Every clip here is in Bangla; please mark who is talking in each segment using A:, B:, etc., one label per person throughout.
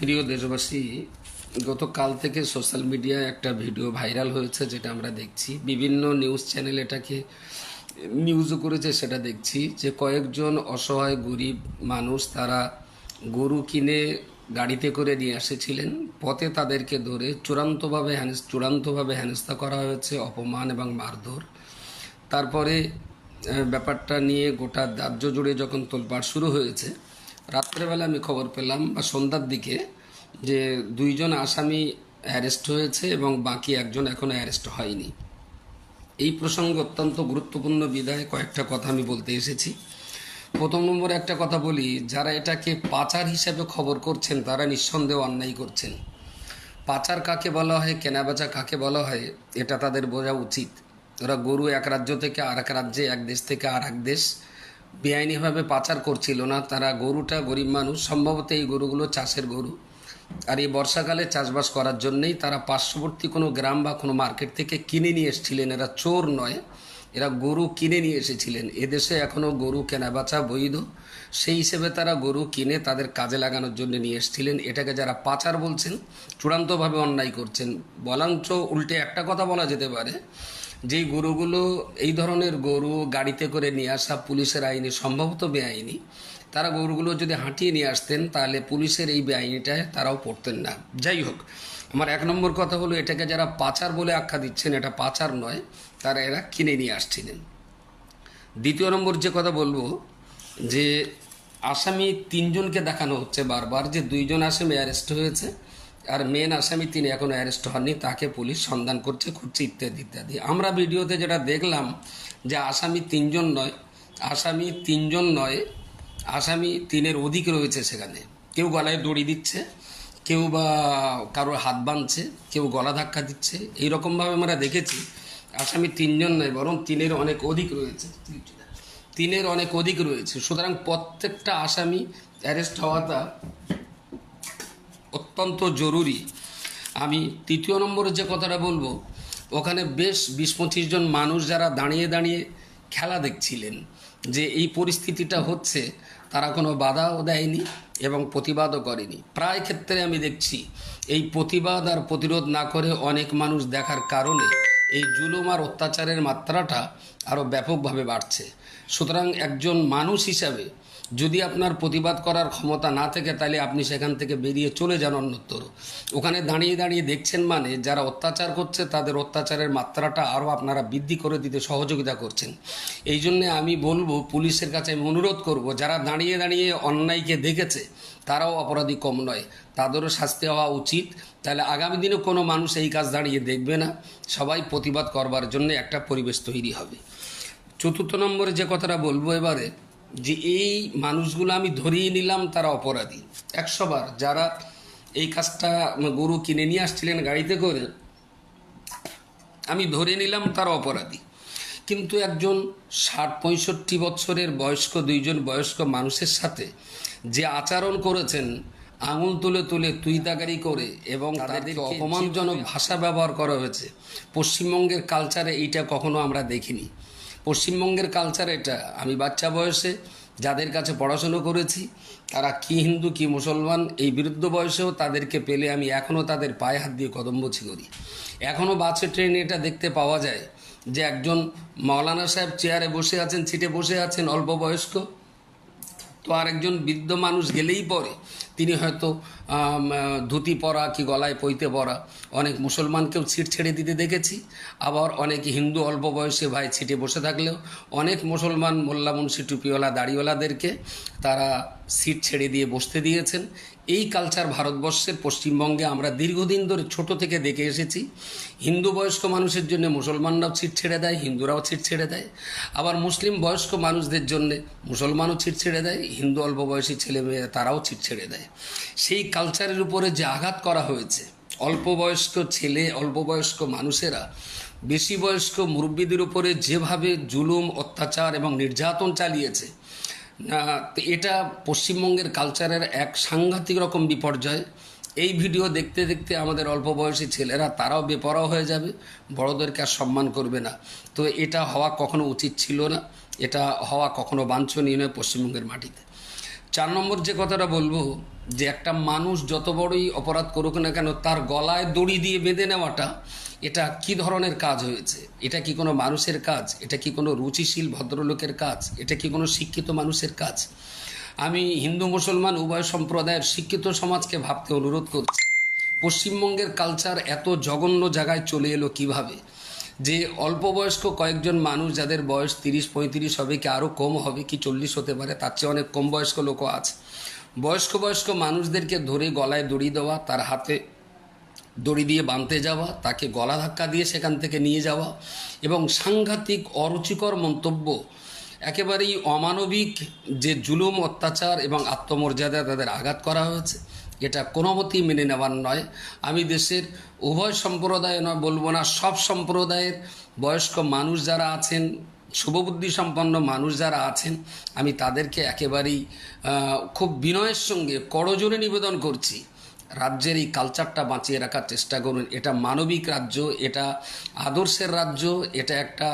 A: প্রিয় দেশবাসী, গতকাল থেকে সোশ্যাল মিডিয়ায় একটা ভিডিও ভাইরাল হয়েছে যেটা আমরা দেখছি। বিভিন্ন নিউজ চ্যানেল এটাকে নিউজও করেছে, সেটা দেখছি যে কয়েকজন অসহায় গরিব মানুষ তারা গরু কিনে গাড়িতে করে নিয়ে এসেছিলেন। পথে তাদেরকে ধরে চূড়ান্তভাবে হ্যানেস চূড়ান্তভাবে হেনস্থা করা হয়েছে অপমান এবং মারধর। তারপরে ব্যাপারটা নিয়ে গোটা রাজ্য জুড়ে যখন তোলপাড় শুরু হয়েছে রাত্রেবেলা আমি খবর পেলাম, বা সন্ধ্যার দিকে, যে দুইজন আসামি অ্যারেস্ট হয়েছে এবং বাকি একজন এখনও অ্যারেস্ট হয়নি। এই প্রসঙ্গে অত্যন্ত গুরুত্বপূর্ণ বিধায় কয়েকটা কথা আমি বলতে এসেছি। প্রথম নম্বরে একটা কথা বলি, যারা এটাকে পাচার হিসাবে খবর করছেন, তারা নিঃসন্দেহ অন্যায় করছেন। পাচার কাকে বলা হয়, কেনাবেচা কাকে বলা হয়, এটা তাদের বোঝা উচিত। ওরা গরু এক রাজ্য থেকে আর এক রাজ্যে, এক দেশ থেকে আর এক দেশ বেআইনিভাবে পাচার করছিল না। তারা গরুটা গরিব মানুষ, সম্ভবত এই গরুগুলো চাষের গরু। আর এই বর্ষাকালে চাষবাস করার জন্যেই তারা পার্শ্ববর্তী কোনো গ্রাম বা কোনো মার্কেট থেকে কিনে নিয়ে এসেছিলেন। এরা চোর নয়, এরা গরু কিনে নিয়ে এসেছিলেন। এদেশে এখনও গরু কেনাবেচা বৈধ। সেই হিসেবে তারা গরু কিনে তাদের কাজে লাগানোর জন্য নিয়ে এসেছিলেন। এটাকে যারা পাচার বলছেন, চূড়ান্তভাবে অন্যায় করছেন। বলাঞ্চ উল্টে একটা কথা বলা যেতে পারে যেই গরুগুলো এই ধরনের গরু গাড়িতে করে নিয়ে আসা পুলিশের আইনে, সম্ভবত বেআইনি, তারা গরুগুলো যদি হাঁটিয়ে নিয়ে আসতেন, তাহলে পুলিশের এই বেআইনিটায় তারাও পড়তেন না। যাই হোক, আমার এক নম্বর কথা হলো, এটাকে যারা পাচার বলে আখ্যা দিচ্ছেন, এটা পাচার নয়, তারা এরা কিনে নিয়ে আসছিলেন। দ্বিতীয় নম্বর যে কথা বলব, যে আসামি তিনজনকে দেখানো হচ্ছে বারবার, যে দুইজন আসামি অ্যারেস্ট হয়েছে আর মেন আসামি তিনি এখনও অ্যারেস্ট হননি, তাকে পুলিশ সন্ধান করছে খুঁজছে ইত্যাদি ইত্যাদি। আমরা ভিডিওতে যেটা দেখলাম যে আসামি তিনজন নয়, আসামি তিনজন নয়, আসামি তিনের অধিক রয়েছে সেখানে। কেউ গলায় দড়ি দিচ্ছে, কেউ বা কারোর হাত বাঁধছে, কেউ গলা ধাক্কা দিচ্ছে। এইরকমভাবে আমরা দেখেছি আসামি তিনজন নয়, বরং তিনের অনেক অধিক রয়েছে। তিনের অনেক অধিক রয়েছে। সুতরাং প্রত্যেকটা আসামি অ্যারেস্ট হওয়াটা অত্যন্ত জরুরি। আমি তৃতীয় নম্বরে যে কথাটা বলব, ওখানে বেশ বিশ পঁচিশ জন মানুষ যারা দাঁড়িয়ে দাঁড়িয়ে খেলা দেখছিলেন যে এই পরিস্থিতিটা হচ্ছে, তারা কোনো বাধাও দেয়নি এবং প্রতিবাদও করেনি। প্রায় ক্ষেত্রে আমি দেখছি, এই প্রতিবাদ আর প্রতিরোধ না করে অনেক মানুষ দেখার কারণে এই জুলুম আর অত্যাচারের মাত্রাটা আরও ব্যাপকভাবে বাড়ছে। সুতরাং একজন মানুষ হিসাবে যদি আপনার প্রতিবাদ করার ক্ষমতা না থাকে, তাহলে আপনি সেখান থেকে বেরিয়ে চলে যান অন্যত্র। ওখানে দাঁড়িয়ে দাঁড়িয়ে দেখছেন মানে যারা অত্যাচার করছে, তাদের অত্যাচারের মাত্রাটা আরও আপনারা বৃদ্ধি করে দিতে সহযোগিতা করছেন। এই জন্যে আমি বলব, পুলিশের কাছে আমি অনুরোধ করব, যারা দাঁড়িয়ে দাঁড়িয়ে অন্যায়কে দেখেছে, তারাও অপরাধী কম নয়। তাদেরও শাস্তি হওয়া উচিত। তাহলে আগামী দিনে কোনো মানুষ এই কাজ দাঁড়িয়ে দেখবে না। সবাই প্রতিবাদ করবার জন্য একটা পরিবেশ তৈরি হবে। চতুর্থ নম্বরে যে কথাটা বলব এবারে যে এই মানুষগুলো আমি ধরিয়ে নিলাম তারা অপরাধী। একশোবার যারা এই কাজটা গরু কিনে নিয়ে আসছিলেন গাড়িতে করে আমি ধরে নিলাম তারা অপরাধী। কিন্তু একজন ষাট পঁয়ষট্টি বছরের বয়স্ক দুইজন বয়স্ক মানুষের সাথে যে আচরণ করেছেন আঙুল তুলে তুলে তুই তাগারি করে এবং তাদেরকে অপমানজনক ভাষা ব্যবহার করা হয়েছে পশ্চিমবঙ্গের কালচারে এইটা কখনো আমরা দেখিনি। পশ্চিমবঙ্গের কালচার এটা। আমি বাচ্চা বয়সে যাদের কাছে পড়াশুনো করেছি, তারা কি হিন্দু, কি মুসলমান, এই বিরুদ্ধ বয়সেও তাদেরকে পেলে আমি এখনও তাদের পায়ে হাত দিয়ে কদম্বছি করি। এখনও বাসে, ট্রেনে এটা দেখতে পাওয়া যায় যে একজন মাওলানা সাহেব চেয়ারে বসে আছেন সিটে বসে আছেন, অল্প বয়স্ক। তো আর একজন বৃদ্ধ মানুষ গেলেই পরে। তিনি হয়তো ধুতি পরা কি গলায় পইতে পরা। অনেক মুসলমানকেও ছিট ছেড়ে দিতে দেখেছি। আবার অনেক হিন্দু অল্প বয়সে ভাই ছিটে বসে থাকলেও অনেক মুসলমান মোল্লা মুন্সি টুপিওয়ালা দাড়িওয়ালাদেরকে তারা সিট ছেড়ে দিয়ে বসতে দিয়েছেন। এই কালচার ভারতবর্ষের পশ্চিমবঙ্গে আমরা দীর্ঘদিন ধরে ছোট থেকে দেখে এসেছি। হিন্দু বয়স্ক মানুষের জন্য মুসলমানরাও ছিট ছেড়ে দেয়, হিন্দুরাও ছিট ছেড়ে দেয়। আবার মুসলিম বয়স্ক মানুষদের জন্য মুসলমানও ছিট ছেড়ে দেয়, হিন্দু অল্প বয়সী ছেলে মেয়ে তারাও ছিট ছেড়ে দেয়। সেই কালচারের উপরে যে আঘাত করা হয়েছে, অল্প বয়স্ক ছেলে, অল্প বয়স্ক মানুষেরা, বেশি বয়স্ক মুরব্বীদের উপরে যেভাবে জুলুম, অত্যাচার এবং নির্যাতন চালিয়েছে এটা পশ্চিমবঙ্গের কালচারের এক সাংঘাতিক রকম বিপর্যয়। এই ভিডিও দেখতে দেখতে আমাদের অল্প বয়সী ছেলেরা তারাও বেপরাও হয়ে যাবে, বড়দেরকে আর সম্মান করবে না। তো এটা হওয়া কখনো উচিত ছিল না, এটা হওয়া কখনো বাঞ্ছনীয় নয় পশ্চিমবঙ্গের মাটিতে। চার নম্বর যে কথাটা বলব যে একটা মানুষ যত বড়ই অপরাধ করুক না কেন, তার গলায় দড়ি দিয়ে বেঁধে নেওয়াটা, এটা কি ধরনের কাজ হয়েছে? এটা কি কোনো মানুষের কাজ? এটা কি কোনো রুচিশীল ভদ্রলোকের কাজ? এটা কি কোনো শিক্ষিত মানুষের কাজ? আমি হিন্দু মুসলমান উভয় সম্প্রদায়ের শিক্ষিত সমাজকে ভাবতে অনুরোধ করছি, পশ্চিমবঙ্গের কালচার এত জঘন্য জায়গায় চলে এলো কীভাবে? যে অল্প বয়স্ক কয়েকজন মানুষ যাদের বয়স তিরিশ পঁয়ত্রিশ হবে, কি আরও কম হবে, কি চল্লিশ হতে পারে, তার চেয়ে অনেক কম বয়স্ক লোকও আছে। বয়স্ক বয়স্ক মানুষদেরকে ধরে গলায় দড়ি দেওয়া, তার হাতে দড়ি দিয়ে বাঁধতে যাওয়া, তাকে গলা ধাক্কা দিয়ে সেখান থেকে নিয়ে যাওয়া এবং সাংঘাতিক অরুচিকর মন্তব্য, একেবারেই অমানবিক যে জুলুম, অত্যাচার এবং আত্মমর্যাদা তাদের আঘাত করা হয়েছে। এটা কোনো মতেই মেনে নেওয়ার নয়। আমি দেশের উভয় সম্প্রদায় নয়, বলব না সব সম্প্রদায়ের বয়স্ক মানুষ যারা আছেন শুভবুদ্ধি সম্পন্ন মানুষ যারা আছেন, আমি তাদেরকে একেবারেই খুব বিনয়ের সঙ্গে করজোরে নিবেদন করছি। রাজ্যের এই কালচারটা বাঁচিয়ে রাখার চেষ্টা করুন। এটা মানবিক রাজ্য, এটা আদর্শের রাজ্য, এটা একটা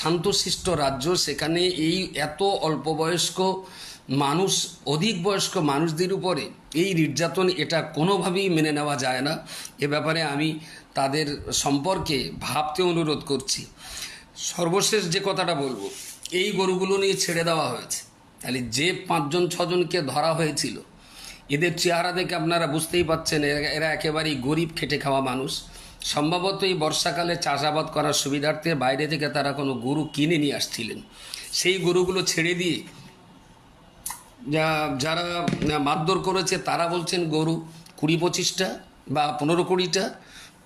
A: শান্তশিষ্ট রাজ্য। সেখানে এই এত অল্প বয়স্ক মানুষ, অধিক বয়স্ক মানুষদের উপরে এই নির্যাতন এটা কোনোভাবেই মেনে নেওয়া যায় না। এ ব্যাপারে আমি তাদের সম্পর্কে ভাবতে অনুরোধ করছি। সর্বশেষ যে কথাটা বলব, এই গরুগুলো নিয়ে ছেড়ে দেওয়া হয়েছে। তাহলে যে পাঁচজন, ছজনকে ধরা হয়েছিল, এদের চেহারা দেখে আপনারা বুঝতেই পাচ্ছেন, এরা- একেবারেই গরিব খেটে খাওয়া মানুষ। সম্ভবত এই বর্ষাকালে চাষাবাদ করার সুবিধার্থে বাইরে থেকে তারা কোনো গরু কিনে নিয়ে আসছিলেন। সেই গরুগুলো ছেড়ে দিয়ে যারা মারধর করেছে, তারা বলছেন গরু কুড়ি পঁচিশটা বা পনেরো কুড়িটা,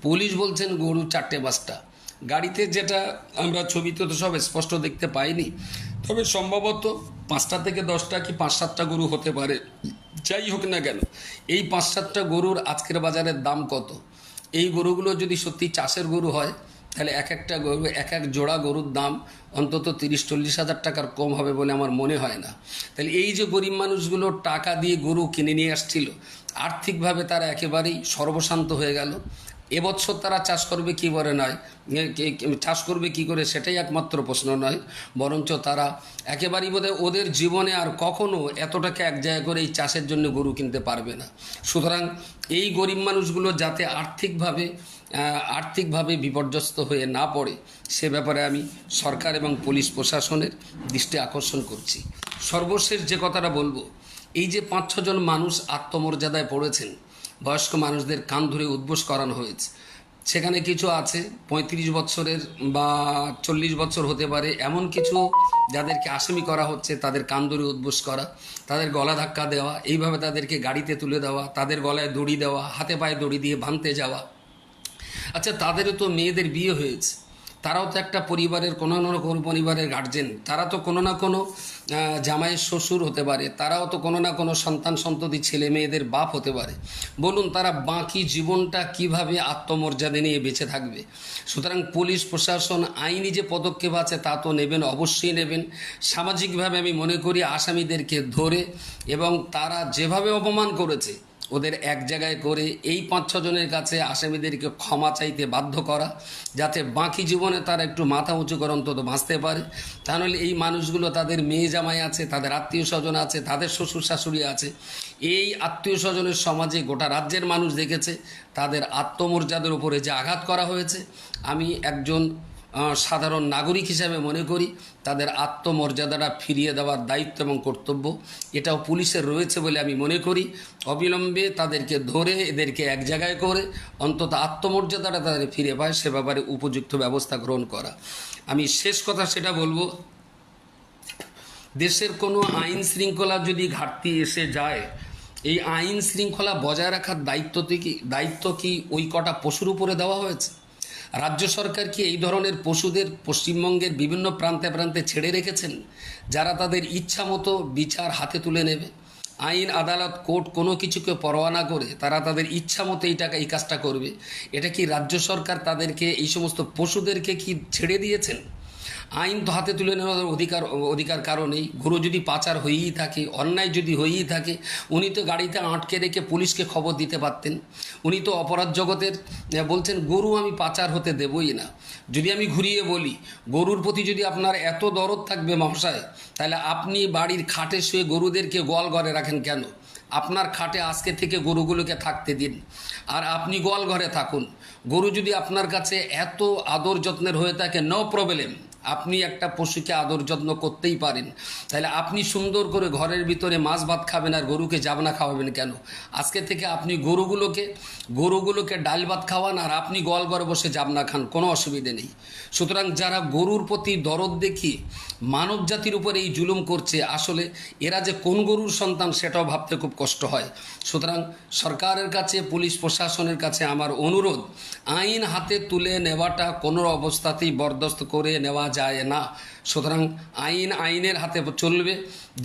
A: পুলিশ বলছেন গরু চারটে পাঁচটা। গাড়িতে যেটা আমরা ছবিতে তো সব স্পষ্ট দেখতে পাইনি। তবে সম্ভবত পাঁচটা থেকে দশটা কি পাঁচ সাতটা গরু হতে পারে। যাই হোক না কেন, এই পাঁচ সাতটা গরুর আজকের বাজারের দাম কত? এই গরুগুলো যদি সত্যি চাষের গরু হয়, তাহলে এক একটা গরু, এক এক জোড়া গরুর দাম অন্তত তিরিশ চল্লিশ হাজার টাকার কম হবে বলে আমার মনে হয় না। তাহলে এই যে গরিব মানুষগুলো টাকা দিয়ে গরু কিনে নিয়ে আসছিল, আর্থিকভাবে তারা একেবারেই সর্বশান্ত হয়ে গেল। এবছর তারা চাষ করবে কি করে নয় চাষ করবে কি করে সেটাই একমাত্র প্রশ্ন নয়, বরঞ্চ তারা একেবারেই বোধহয় ওদের জীবনে আর কখনো এত টাকা এক জায়গায় করে এই চাষের জন্য গরু কিনতে পারবে না। সুতরাং এই গরিব মানুষগুলো যাতে আর্থিকভাবে আর্থিকভাবে বিপর্যস্ত হয়ে না পড়ে, সে ব্যাপারে আমি সরকার এবং পুলিশ প্রশাসনের দৃষ্টি আকর্ষণ করছি। সর্বশেষ যে কথাটা বলব, এই যে পাঁচ ছজন মানুষ আত্মমর্যাদায় পড়েছেন বয়স্ক মানুষদের কান ধরে উদ্বোস করানো হয়েছে। সেখানে কিছু আছে, পঁয়ত্রিশ বছরের বা চল্লিশ বছর হতে পারে, এমন কিছু যাদেরকে আসামি করা হচ্ছে, তাদের কান ধরে উদ্বোস করা, তাদের গলা ধাক্কা দেওয়া, এইভাবে তাদেরকে গাড়িতে তুলে দেওয়া, তাদের গলায় দড়ি দেওয়া, হাতে পায়ে দড়ি দিয়ে ভাঙতে যাওয়া। আচ্ছা তাদেরও তো মেয়েদের বিয়ে হয়েছে। তারাও তো একটা পরিবারের কোনো না কোনো পরিবারের গার্জেন তারা তো কোনো না কোনো জামাইয়ের শ্বশুর হতে পারে, তারাও তো কোনো না কোনো সন্তান সন্ততি, ছেলে মেয়েদের বাপ হতে পারে। বলুন, তারা বাকি জীবনটা কীভাবে আত্মমর্যাদা নিয়ে বেঁচে থাকবে? সুতরাং পুলিশ, প্রশাসন, আইনি যে পদক্ষেপ আছে তা তো নেবেন, অবশ্যই নেবেন। সামাজিকভাবে আমি মনে করি, আসামিদেরকে ধরে এবং তারা যেভাবে অপমান করেছে ওদের এক জায়গায় করে এই পাঁচ ছজনের কাছে আসামিদেরকে ক্ষমা চাইতে বাধ্য করা, যাতে বাকি জীবনে তারা একটু মাথা উঁচু করে অন্তত বাঁচতে পারে। তাহলে এই মানুষগুলো তাদের মেয়ে জামাই আছে, তাদের আত্মীয় স্বজন আছে, তাদের শ্বশুর শাশুড়ি আছে। এই আত্মীয় স্বজনের সমাজে গোটা রাজ্যের মানুষ দেখেছে, তাদের আত্মমর্যাদার উপরে যে আঘাত করা হয়েছে। আমি একজন সাধারণ নাগরিক হিসাবে মনে করি, তাদের আত্মমর্যাদাটা ফিরিয়ে দেওয়ার দায়িত্ব এবং কর্তব্য এটাও পুলিশের রয়েছে বলে আমি মনে করি। অবিলম্বে তাদেরকে ধরে, এদেরকে এক জায়গায় করে, অন্তত আত্মমর্যাদাটা তাদের ফিরে পায়, সে ব্যাপারে উপযুক্ত ব্যবস্থা গ্রহণ করা। আমি শেষ কথা সেটা বলব, দেশের কোনো আইন শৃঙ্খলা যদি ঘাটতি এসে যায়, এই আইন শৃঙ্খলা বজায় রাখার দায়িত্ব কি দায়িত্ব কি ওই কটা পশুর উপরে দেওয়া হয়েছে? রাজ্য সরকার কি এই ধরনের পশুদের পশ্চিমবঙ্গের বিভিন্ন প্রান্তে প্রান্তে ছেড়ে রেখেছেন? যারা তাদের ইচ্ছা মতো বিচার হাতে তুলে নেবে। আইন, আদালত, কোর্ট কোনো কিছুকে পরোয়া না করে তারা তাদের ইচ্ছা মতো এই টাকা, এই কাজটা করবে। এটা কি রাজ্য সরকার তাদেরকে এই সমস্ত পশুদেরকে কি ছেড়ে দিয়েছেন? আইন তো হাতে তুলে নেওয়ার অধিকার অধিকার কারণেই। গরু যদি পাচার হয়েই থাকে, অন্যায় যদি হয়েই থাকে, উনি তো গাড়িতে আটকে রেখে পুলিশকে খবর দিতে পারতেন। উনি তো অপরাধ জগতের বলছেন, গরু আমি পাচার হতে দেবই না। যদি আমি ঘুরিয়ে বলি, গরুর প্রতি যদি আপনার এত দরদ থাকবে মহাশয়, তাহলে আপনি বাড়ির খাটে শুয়ে গরুদেরকে গোয়াল ঘরে রাখেন কেন? আপনার খাটে আজকে থেকে গরুগুলোকে থাকতে দিন। আর আপনি গোয়াল ঘরে থাকুন। গরু যদি আপনার কাছে এত আদর যত্নের হয়ে থাকে, নো প্রবলেম। আপনি একটা পশুকে আদর যত্ন করতেই পারেন। তাহলে আপনি সুন্দর করে ঘরের ভিতরে মাছ ভাত খাবেন আর গরুকে জাবনা খাওয়াবেন কেন? আজকে থেকে আপনি গরুগুলোকে গরুগুলোকে ডাল ভাত খাওয়ান আর আপনি গোয়াল ঘরে বসে জাবনা খান, কোনো অসুবিধে নেই। সুতরাং যারা গরুর প্রতি দরদ দেখিয়ে মানব জাতির উপর এই জুলুম করছে, আসলে এরা যে কোন গরুর সন্তান সেটাও ভাবতে খুব কষ্ট হয়। সুতরাং সরকারের কাছে, পুলিশ প্রশাসনের কাছে আমার অনুরোধ, আইন হাতে তুলে নেওয়াটা কোনো অবস্থাতেই বরদাস্ত করে নেওয়া যায় না। সুতরাং আইন আইনের হাতে চলবে।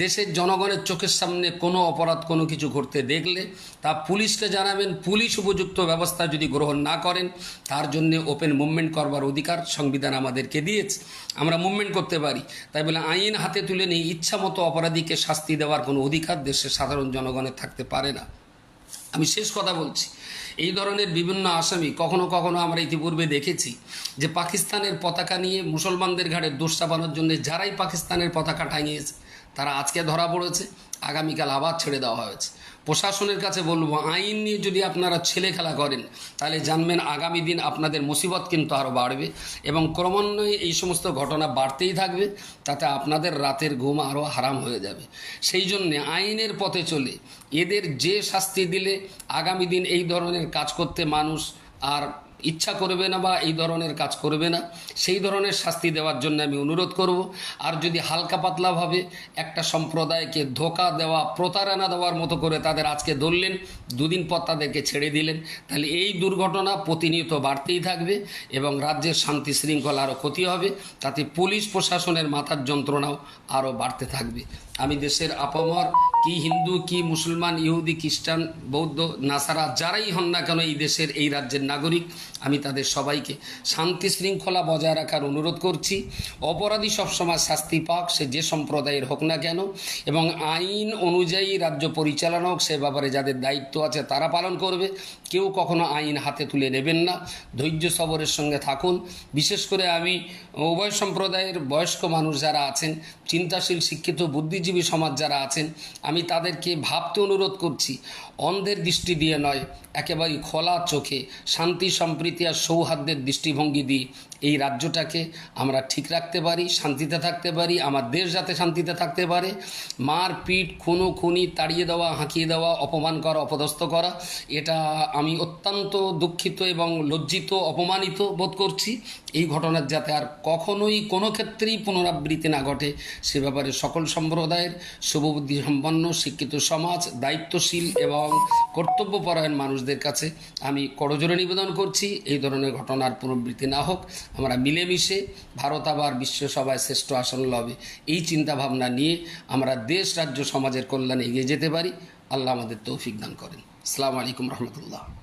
A: দেশের জনগণের চোখের সামনে কোনো অপরাধ, কোনো কিছু ঘটতে দেখলে তা পুলিশকে জানাবেন। পুলিশ উপযুক্ত ব্যবস্থা যদি গ্রহণ না করেন, তার জন্য ওপেন মুভমেন্ট করবার অধিকার সংবিধান আমাদেরকে দিয়েছে। আমরা মুভমেন্ট করতে পারি। তাই বলে আইন হাতে তুলে নিয়ে ইচ্ছা মতো অপরাধীকে শাস্তি দেওয়ার কোনো অধিকার দেশের সাধারণ জনগণের থাকতে পারে না। আমি শেষ কথা বলছি। এই ধরনের বিভিন্ন আসামি কখনো কখনো আমরা ইতিপূর্বে দেখেছি যে পাকিস্তানের পতাকা নিয়ে মুসলমানদের ঘাড়ে দোষ চাপানোর জন্য যারাই পাকিস্তানের পতাকা টাঙিয়েছে, তারা আজকে ধরা পড়েছে। আগামীকাল আবার ছেড়ে দেওয়া হয়েছে। প্রশাসনের কাছে বলব, আইন নিয়ে যদি আপনারা ছেলে খেলা করেন, তাহলে জানবেন আগামী দিন আপনাদের মুসিবত কিন্তু আরও বাড়বে এবং ক্রমান্বয়ে এই সমস্ত ঘটনা বাড়তেই থাকবে, তাতে আপনাদের রাতের ঘুম আরও হারাম হয়ে যাবে। সেই জন্যে আইনের পথে চলে এদের যে শাস্তি দিলে আগামী দিন এই ধরনের কাজ করতে মানুষ আর ইচ্ছা করবে না বা এই ধরনের কাজ করবে না, সেই ধরনের শাস্তি দেওয়ার জন্য আমি অনুরোধ করব। আর যদি হালকা পাতলাভাবে একটা সম্প্রদায়কে ধোকা দেওয়া, প্রতারণা দেওয়ার মতো করে তাদের আজকে ধরলেন, দুদিন পর তাদেরকে ছেড়ে দিলেন, তাহলে এই দুর্ঘটনা প্রতিনিয়ত বাড়তেই থাকবে এবং রাজ্যের শান্তি শৃঙ্খলা আরও ক্ষতি হবে, তাতে পুলিশ প্রশাসনের মাথার যন্ত্রণাও আরও বাড়তে থাকবে। আমি দেশের আপামর, কি হিন্দু, কি মুসলমান, ইহুদি, খ্রিস্টান, বৌদ্ধ, নাসারা, যারাই হন না কেন এই দেশের, এই রাজ্যের নাগরিক, আমি তাদের সবাইকে শান্তি শৃঙ্খলা বজায় রাখার অনুরোধ করছি। অপরাধী সবসময় শাস্তি পাক, সে যে সম্প্রদায়ের হোক না কেন, এবং আইন অনুযায়ী রাজ্য পরিচালনা হোক, সে ব্যাপারে যাদের দায়িত্ব আছে তারা পালন করবে। কেউ কখনো আইন হাতে তুলে নেবেন না। ধৈর্য সবরের সঙ্গে থাকুন। বিশেষ করে আমি উভয় সম্প্রদায়ের বয়স্ক মানুষ যারা আছেন চিন্তাশীল, শিক্ষিত, বুদ্ধিজীবী সমাজ যারা আছেন, আমি তাদেরকে ভাবতে অনুরোধ করছি, অন্ধের দৃষ্টি দিয়ে নয় একেবারে খোলা চোখে শান্তি, সম্প্রীতি আর সৌহার্দ্যের দৃষ্টিভঙ্গি দিয়ে এই রাজ্যটাকে আমরা ঠিক রাখতে পারি, শান্তিতে থাকতে পারি, আমার দেশ যাতে শান্তিতে থাকতে পারে। মার পিট, খুনো, খুনি, তাড়িয়ে দেওয়া, হাঁকিয়ে দেওয়া, অপমান করা, অপদস্থ করা, এটা আমি অত্যন্ত দুঃখিত এবং লজ্জিত, অপমানিত বোধ করছি। এই ঘটনার যাতে আর কখনোই কোনো ক্ষেত্রেই পুনরাবৃত্তি না ঘটে, সে ব্যাপারে সকল সম্প্রদায়ের শুভবুদ্ধি সম্পন্ন, শিক্ষিত সমাজ, দায়িত্বশীল এবং কর্তব্যপরায়ণ মানুষদের কাছে আমি করজোরে নিবেদন করছি। এই ধরনের ঘটনার পুনরাবৃত্তি না হোক। আমরা মিলেমিশে ভারত আবার বিশ্বসভায় শ্রেষ্ঠ আসন লবে। এই চিন্তাভাবনা নিয়ে আমরা দেশ, রাজ্য, সমাজের কল্যাণে এগিয়ে যেতে পারি। আল্লাহ আমাদের তৌফিক দান করেন। আসসালামু আলাইকুম রহমতুল্লাহ।